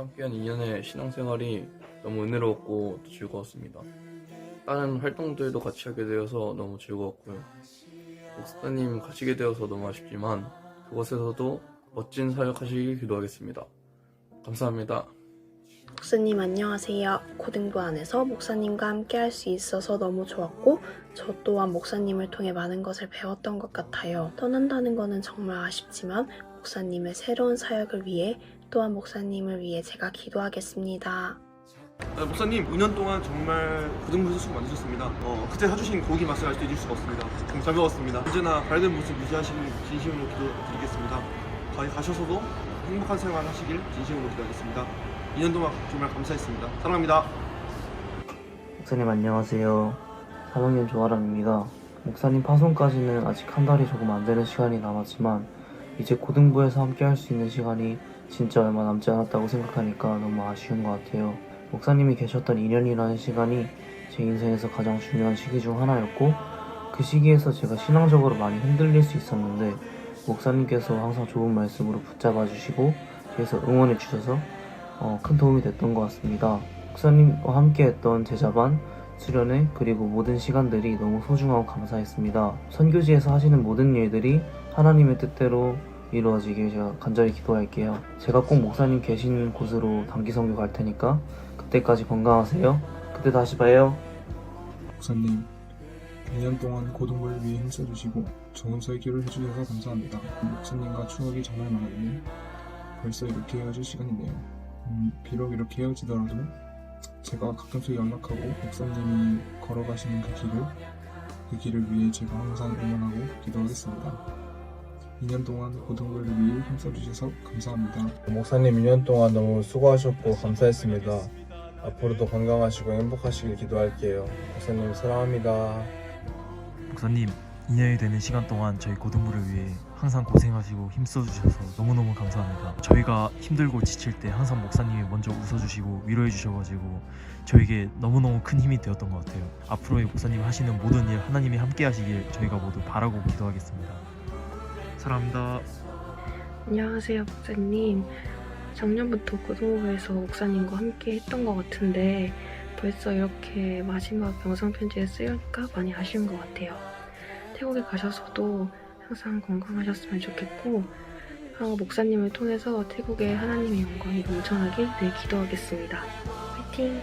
함께한 2년의 신앙생활이 너무 은혜로웠고 또 즐거웠습니다. 다른 활동들도 같이 하게 되어서 너무 즐거웠고요. 목사님 가시게 되어서 너무 아쉽지만 그곳에서도 멋진 사역하시길 기도하겠습니다. 감사합니다. 목사님 안녕하세요. 고등부 안에서 목사님과 함께 할 수 있어서 너무 좋았고 저 또한 목사님을 통해 많은 것을 배웠던 것 같아요. 떠난다는 거는 정말 아쉽지만 목사님의 새로운 사역을 위해 또한 목사님을 위해 제가 기도하겠습니다. 아, 목사님 2년 동안 정말 고등부에서 수고 많으셨습니다. 어, 그때 사주신 고기 맛을 아직도 잊을 수가 없습니다. 정말 잘 먹었습니다. 언제나 밝은 모습 유지하시길 진심으로 기도드리겠습니다. 거기 가셔서도 행복한 생활 하시길 진심으로 기도하겠습니다. 2년 동안 정말 감사했습니다. 사랑합니다. 목사님 안녕하세요. 3학년 조아람입니다. 목사님 파송까지는 아직 한 달이 조금 안 되는 시간이 남았지만 이제 고등부에서 함께 할 수 있는 시간이 진짜 얼마 남지 않았다고 생각하니까 너무 아쉬운 것 같아요. 목사님이 계셨던 2년이라는 시간이 제 인생에서 가장 중요한 시기 중 하나였고 그 시기에서 제가 신앙적으로 많이 흔들릴 수 있었는데 목사님께서 항상 좋은 말씀으로 붙잡아 주시고 뒤에서 응원해 주셔서 어, 큰 도움이 됐던 것 같습니다. 목사님과 함께 했던 제자반, 수련회, 그리고 모든 시간들이 너무 소중하고 감사했습니다. 선교지에서 하시는 모든 일들이 하나님의 뜻대로 이루어지길 제가 간절히 기도할게요. 제가 꼭 목사님 계신 곳으로 단기 선교 갈 테니까 그때까지 건강하세요. 그때 다시 봐요. 목사님, 2년 동안 고등부를 위해 힘써주시고 좋은 설교를 해주셔서 감사합니다. 목사님과 추억이 정말 많았는데 벌써 이렇게 헤어질 시간이네요. 음, 비록 이렇게 헤어지더라도 제가 가끔씩 연락하고 목사님이 걸어가시는 그 길을 그 길을 위해 제가 항상 응원하고 기도하겠습니다. 2년 동안 고등부를 위해 힘써주셔서 감사합니다. 목사님 2년 동안 너무 수고하셨고 감사했습니다. 앞으로도 건강하시고 행복하시길 기도할게요. 목사님 사랑합니다. 목사님 2년이 되는 시간 동안 저희 고등부를 위해 항상 고생하시고 힘써주셔서 너무너무 감사합니다. 저희가 힘들고 지칠 때 항상 목사님이 먼저 웃어주시고 위로해 주셔가지고 저에게 너무너무 큰 힘이 되었던 것 같아요. 앞으로의 목사님 하시는 모든 일 하나님이 함께 하시길 저희가 모두 바라고 기도하겠습니다. 사랑합니다. 안녕하세요 목사님. 작년부터 고등부에서 목사님과 함께 했던 것 같은데 벌써 이렇게 마지막 영상 편지에 쓰여니까 많이 아쉬운 것 같아요. 태국에 가셔서도 항상 건강하셨으면 좋겠고 어, 목사님을 통해서 태국의 하나님의 영광이 넘쳐나길 늘 기도하겠습니다. 화이팅!